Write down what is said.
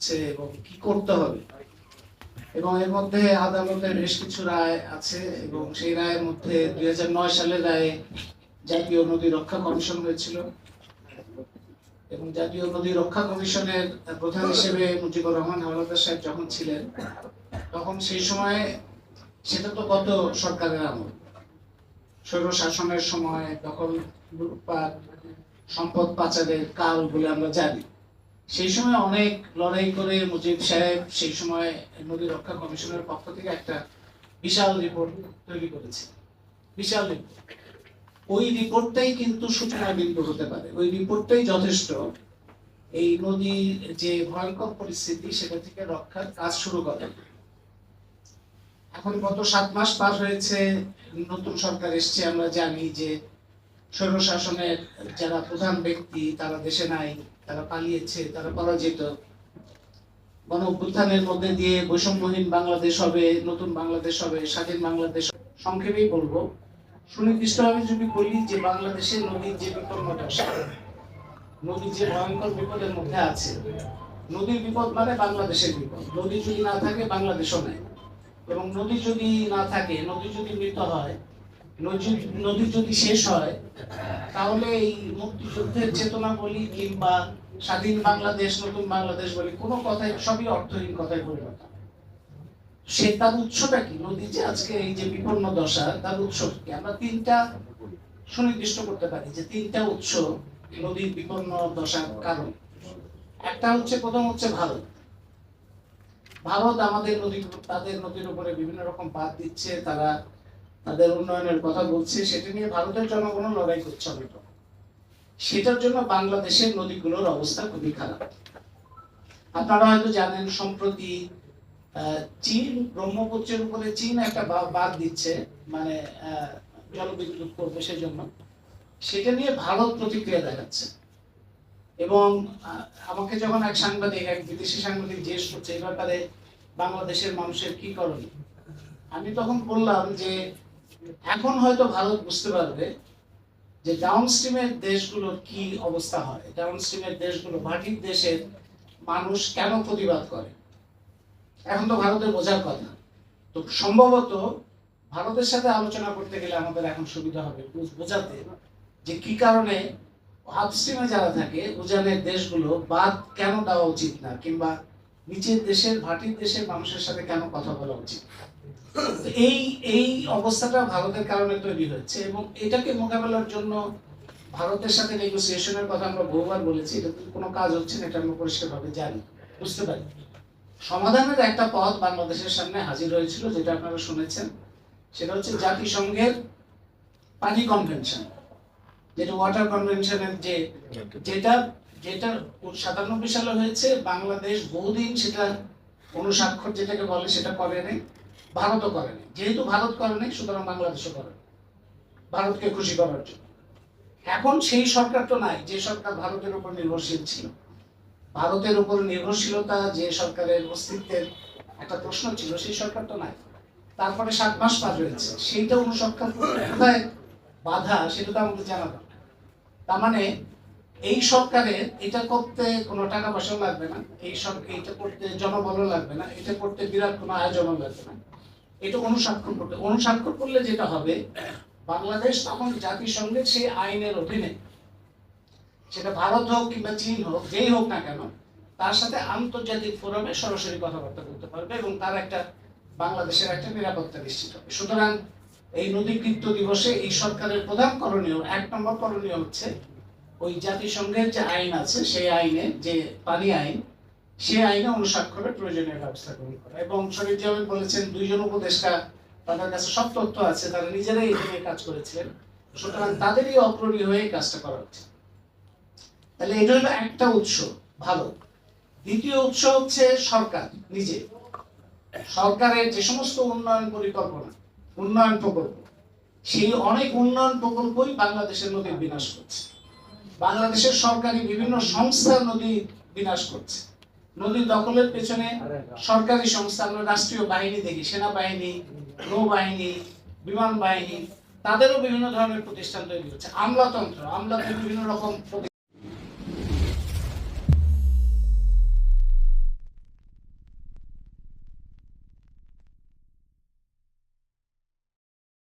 হচ্ছে এবং কি করতে হবে? এবং এর মধ্যে আদালতের বেশ কিছু রায় আছে এবং সেই রায়ের মধ্যে দুই হাজার নয় সালের রায়ে জাতীয় নদী রক্ষা কমিশন হয়েছিল। এবং জাতীয় নদী রক্ষা কমিশনের প্রধান হিসেবে মুজিবুর রহমান হাওলাদার সাহেব যখন ছিলেন, তখন সেই সময়ে সেটা তো গত সরকারের আমল। স্বৈর শাসনের সময় তখন লুটপাট, সম্পদ পাচারের কাল বলে আমরা জানি। সেই সময় অনেক লড়াই করে মুজিব সাহেব, সেই সময় নদী রক্ষা কমিশনের পক্ষ থেকে একটা বিশাল রিপোর্ট তৈরি করেছে। বিশাল রিপোর্ট ওই রিপোর্টটাই কিন্তু সূচনা বিন্দু হতে পারে। ওই রিপোর্টটাই যথেষ্ট। এই নদীর যে ভয়ঙ্কর পরিস্থিতি, সেটা থেকে রক্ষার কাজ শুরু করে। এখন গত সাত মাস পার হয়েছে, নতুন সরকার এসছে, আমরা জানি যে স্বৈর শাসনের যারা প্রধান ব্যক্তি, তারা দেশে নাই, তারা পালিয়েছে, তারা পরাজিত। গণ অভ্যুত্থানের মধ্যে দিয়ে বৈষম্যহীন বাংলাদেশ হবে, নতুন বাংলাদেশ হবে, স্বাধীন বাংলাদেশ। সংক্ষেপেই বলব সুনির্দিষ্টভাবে যদি বলি যে বাংলাদেশে নদীর যে বিপন্ন দশা নদী যে ভয়ঙ্কর বিপদের মধ্যে আছে, নদীর বিপদ মানে বাংলাদেশের বিপদ। নদী যদি না থাকে, বাংলাদেশও নাই। এবং নদী যদি না থাকে, নদী যদি মৃত হয় নদী যদি শেষ হয়, তাহলে এই মুক্তিযুদ্ধের চেতনা বলি কিংবা স্বাধীন বাংলাদেশ, নতুন বাংলাদেশ বলি, কোনো কথাই সবই অর্থহীন কথায় পরিণত সে তার উৎসটা কি? নদী যে আজকে এই যে বিপন্ন দশা, তার উৎস কি? আমরা তিনটা সুনির্দিষ্ট করতে পারি যে তিনটা উৎস নদীর বিপন্ন দশার কারণ। একটা হচ্ছে, প্রথম হচ্ছে ভারত। ভারত আমাদের নদী তাদের নদীর উপরে বিভিন্ন রকম বাদ দিচ্ছে, তারা তাদের উন্নয়নের কথা বলছে, সেটা নিয়ে ভারতের জনগণ লড়াই করছে অনেক। সেটার জন্য বাংলাদেশের নদীগুলোর অবস্থা খুবই খারাপ। আপনারা হয়তো জানেন, সম্প্রতি চীন ব্রহ্মপুত্রের উপরে চীন একটা বাদ দিচ্ছে মানে জলবিদ্যুৎ করবে সেজন্য। সেটা নিয়ে ভারত প্রতিক্রিয়া দেখাচ্ছে। এবং আমাকে যখন এক সাংবাদিক, এক বিদেশি সাংবাদিক জিজ্ঞেস করছে, এই ব্যাপারে বাংলাদেশের মানুষের কি করণীয়? আমি তখন বললাম যে এখন হয়তো ভারত বুঝতে পারবে যে ডাউনস্ট্রিমের দেশগুলোর কি অবস্থা হয়। ডাউনস্ট্রিমের দেশগুলো ভাটির দেশের মানুষ কেন প্রতিবাদ করে? এখন তো ভারতের বোঝার কথা। তো সম্ভবত ভারতের সাথে আলোচনা করতে গেলে আমাদের এখন সুবিধা হবে বোঝাতে যে কি কারণে আপস্ট্রিমে যারা থাকে, উজানের দেশগুলো বাদ কেন দেওয়া উচিত না? কিংবা নিচের দেশের ভাটির দেশের মানুষের সাথে কেন কথা বলা উচিত তো এই এই অবস্থাটা ভারতের কারণে তৈরি হয়েছে এবং এটাকে মোকাবেলার জন্য ভারতের সাথে নেগোসিয়েশনের কথা আমরা বহুবার বলেছি, এটা কোনো কাজ হচ্ছে না, এটা আমরা পরিষ্কারভাবে জানি, বুঝতে পারি। সমাধানের একটা পথ বাংলাদেশের সামনে হাজির হয়েছিল, যেটা আপনারা শুনেছেন, সেটা হচ্ছে জাতিসংঘের পানি কনভেনশন যেটা ওয়াটার কনভেনশনের যে, যেটা যেটা সাতানব্বই সালে হয়েছে, বাংলাদেশ বহুদিন সেটা অনুস্বাক্ষর যেটাকে বলে সেটা করে নাই। ভারতও করে নাই। যেহেতু ভারত করে নাই, সুতরাং বাংলাদেশও করে ভারতকে খুশি করার জন্য। এখন সেই সরকার তো নাই, যে সরকার ভারতের উপর নির্ভরশীল ছিল। ভারতের উপর নির্ভরশীলতা, যে সরকারের অস্তিত্বের একটা প্রশ্ন ছিল, সেই সরকার তো নাই। তারপরে সাত মাস পার হয়েছে। সেইটা অনুসন্ধান কোথায় বাধা, সেটা তো আমাকে জানা দরকার। তার মানে এই সরকারের এটা করতে কোনো টাকা পয়সাও লাগবে না। এই সরকার এটা করতে জনবলও লাগবে না। এটা করতে বিরাট কোনো আয়োজনও লাগবে না। এটা অনুস্বাক্ষর করতে অনুস্বাক্ষর করলে যেটা হবে, বাংলাদেশ তখন জাতিসংঘের সেই আইনের অধীনে, সেটা ভারত হোক কিংবা চীন হোক, যেই হোক না কেন, তার সাথে আন্তর্জাতিক ফোরামে সরাসরি কথাবার্তা বলতে পারবে এবং তার একটা বাংলাদেশের একটা নিরাপত্তা নিশ্চিত হবে। সুতরাং এই নদীকৃত্য দিবসে এই সরকারের প্রধান করণীয়, এক নম্বর করণীয় হচ্ছে ওই জাতিসংঘের যে আইন আছে, সেই আইনে যে পানি আইন সেই আইনে অনুস্বাক্ষরের প্রয়োজনীয় ব্যবস্থা গ্রহণ করা। এবং শরীফ জামান বলেছেন, দুইজন উপদেষ্টা তাদের কাছে সব তথ্য আছে, তারা নিজেরাই এটা কাজ করেছিলেন। সুতরাং তাদেরই অগ্রণী হয়ে কাজটা করা উচিত তাহলে এটা হলো একটা উৎস, ভালো। দ্বিতীয় উৎস হচ্ছে সরকার, নিজে। সরকারের যে সমস্ত উন্নয়ন পরিকল্পনা, উন্নয়ন প্রকল্প, সেই অনেক উন্নয়ন প্রকল্পই বাংলাদেশের নদীর বিনাশ করছে। বাংলাদেশের সরকারি বিভিন্ন সংস্থা নদী বিনাশ করছে। নদী দখলের পেছনে সরকারি সংস্থা আমরা রাষ্ট্রীয় বাহিনী দেখি, সেনাবাহিনী, নৌবাহিনী বিমান বাহিনী তাদেরও বিভিন্ন ধরনের প্রতিষ্ঠান তৈরি হচ্ছে। আমলাতন্ত্র আমলাতে বিভিন্ন রকম